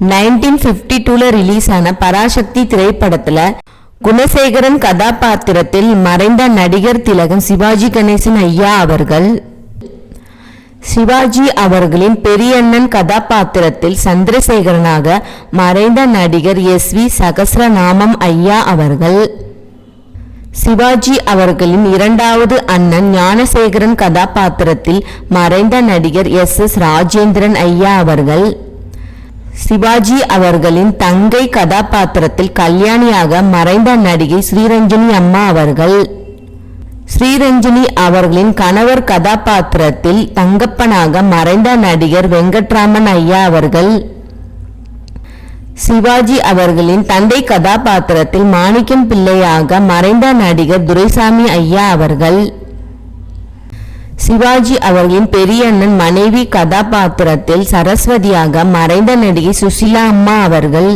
Nineteen fifty டூல release ஆன பராசக்தி திரைப்படத்துல குணசேகரன் கதாபாத்திரத்தில் மறைந்த நடிகர் திலகம் சிவாஜி கணேசன் ஐயா அவர்கள். சிவாஜி அவர்களின் பெரியண்ணன் கதாபாத்திரத்தில் சந்திரசேகரனாக மறைந்த நடிகர் எஸ் வி சகசிரநாமம் ஐயா அவர்கள். சிவாஜி அவர்களின் இரண்டாவது அண்ணன் ஞானசேகரன் கதாபாத்திரத்தில் மறைந்த நடிகர் எஸ் எஸ் ராஜேந்திரன் ஐயா அவர்கள். சிவாஜி அவர்களின் தங்கை கதாபாத்திரத்தில் கல்யாணியாக மறைந்த நடிகை ஸ்ரீரஞ்சனி அம்மா அவர்கள். ஸ்ரீரஞ்சனி அவர்களின் கணவர் கதாபாத்திரத்தில் தங்கப்பனாக மறைந்த நடிகர் வெங்கட்ராமன் ஐயா அவர்கள். சிவாஜி அவர்களின் தந்தை கதாபாத்திரத்தில் மாணிக்கம் பிள்ளையாக மறைந்த நடிகர் துரைசாமி ஐயா அவர்கள். சிவாஜி அவர்களின் பெரியண்ணன் மனைவி கதாபாத்திரத்தில் சரஸ்வதியாக மறைந்த நடிகை சுசிலா அம்மா அவர்கள்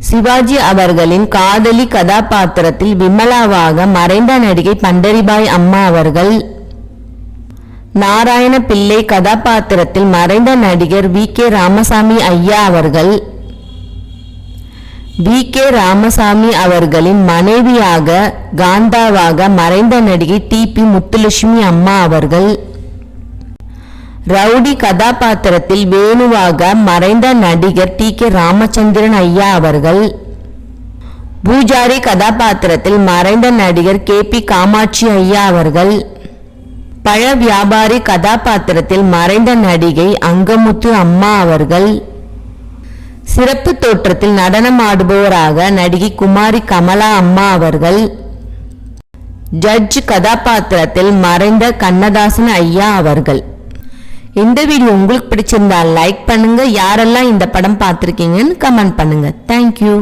சிவாஜி அவர்களின் காதலி கதாபாத்திரத்தில் விமலாவாக மறைந்த நடிகை பண்டரிபாய் அம்மா அவர்கள் நாராயண பிள்ளை கதாபாத்திரத்தில் மறைந்த நடிகர் வி கே ராமசாமி ஐயா அவர்கள் வி. கே. ராமசாமி அவர்களின் மனைவியாக காந்தாவாக மறைந்த நடிகை டி. பி. முத்துலட்சுமி அம்மா அவர்கள் ரவுடி கதாபாத்திரத்தில் வேணுவாக மறைந்த நடிகர் டி. கே. ராமச்சந்திரன் ஐயா அவர்கள் பூஜாரி கதாபாத்திரத்தில் மறைந்த நடிகர் கே. பி. காமாட்சி ஐயா அவர்கள் பழ வியாபாரி கதாபாத்திரத்தில் மறைந்த நடிகை அங்கமுத்து அம்மா அவர்கள் சிறப்பு தோற்றத்தில் நடனம் ஆடுபவராக நடிகை குமாரி கமலா அம்மா அவர்கள் ஜட்ஜ் கதாபாத்திரத்தில் மறைந்த கண்ணதாசன் ஐயா அவர்கள். இந்த வீடியோ உங்களுக்கு பிடிச்சிருந்தா லைக் பண்ணுங்க. யாரெல்லாம் இந்த படம் பார்த்துருக்கீங்கன்னு கமெண்ட் பண்ணுங்க. தேங்க்யூ